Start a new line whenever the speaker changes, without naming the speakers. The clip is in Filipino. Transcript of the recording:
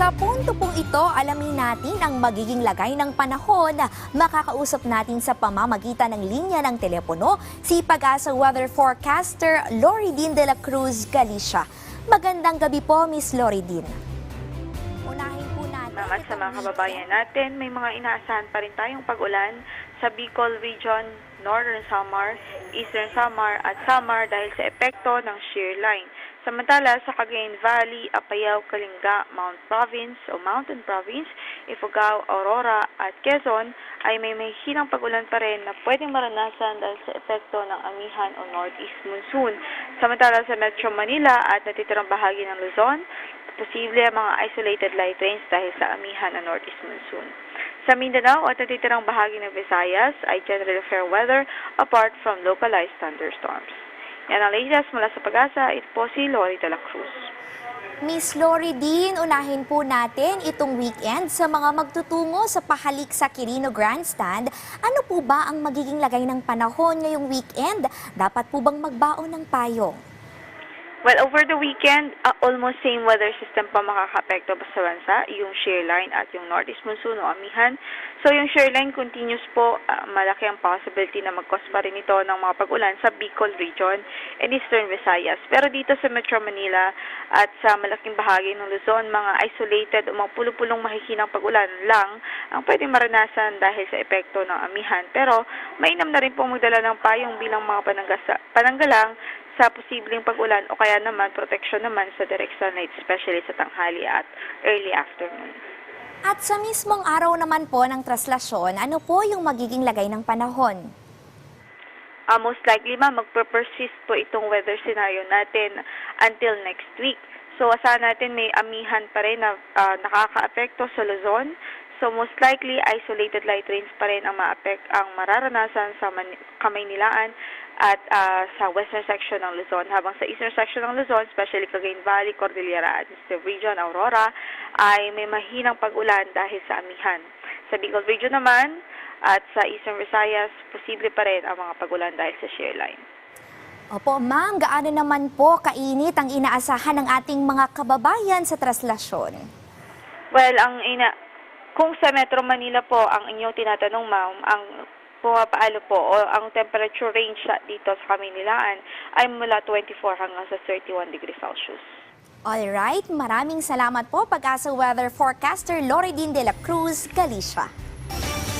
Sa punto pong ito, alamin natin ang magiging lagay ng panahon. Makakausap natin sa pamamagitan ng linya ng telepono si Pag-asa Weather Forecaster Loridin de la Cruz Galicia. Magandang gabi po, Miss Loridin. Unahin po natin.
Salamat sa mga kababayan natin. May mga inaasahan pa rin tayong pag-ulan sa Bicol Region, Northern Samar, Eastern Samar at Samar dahil sa epekto ng shear line. Samantala, sa Cagayan Valley, Apayao, Kalinga, Mount Province o Mountain Province, Ifugao, Aurora at Quezon ay may mahihinang pag-ulan pa rin na pwedeng maranasan dahil sa epekto ng amihan o northeast monsoon. Samantala sa Metro Manila at natitirang bahagi ng Luzon, posible ang mga isolated light rains dahil sa amihan ng northeast monsoon. Sa Mindanao at natitirang bahagi ng Visayas ay generally fair weather apart from localized thunderstorms. Yan ang latest mula sa pag-asa. Ito po si Lori de la Cruz.
Miss Loridin, unahin po natin itong weekend sa mga magtutungo sa pahalik sa Quirino Grandstand. Ano po ba ang magiging lagay ng panahon ngayong weekend? Dapat po bang magbaon ng payong?
Well, over the weekend, uh, almost same weather system pa makakapekto ba sa bansa, yung shear line at yung northeast monsoon o amihan. So yung shear line continues po, uh, malaki ang possibility na mag-cause pa rin ito ng mga pag-ulan sa Bicol region and Eastern Visayas. Pero dito sa Metro Manila at sa malaking bahagi ng Luzon, mga isolated o mga pulupulong mahihinang pag-ulan lang ang pwedeng maranasan dahil sa epekto ng amihan. Pero mainam na rin po magdala ng payong bilang mga pananggasa- pananggalang sa posibleng pag-ulan o kaya naman proteksyon naman sa directional night, especially sa tanghali at early afternoon.
At sa mismong araw naman po ng traslasyon, ano po yung magiging lagay ng panahon?
Uh, most likely, ma'am, magper-persist po itong weather scenario natin until next week. So, asahan natin may amihan pa rin na uh, nakaka-apekto sa Luzon. So, most likely, isolated light rains pa rin ang, ma-apek, ang mararanasan sa Man- Kamaynilaan at uh, sa western section ng Luzon. Habang sa eastern section ng Luzon, especially Cagayan Valley, Cordillera, Administrative Region, Aurora, ay may mahinang pag-ulan dahil sa amihan. Sa Bicol Region naman, at sa Eastern Visayas, posible pa rin ang mga pag-ulan dahil sa shear line.
Opo, ma'am, gaano naman po kainit ang inaasahan ng ating mga kababayan sa traslasyon?
Well, ang ina kung sa Metro Manila po ang inyong tinatanong, ma'am, ang pumapaalo po o ang temperature range dito sa Kaminilaan ay mula 24 hanggang sa 31 degrees Celsius.
Alright, maraming salamat po Pag-asa Weather Forecaster Loridin de la Cruz, Galicia.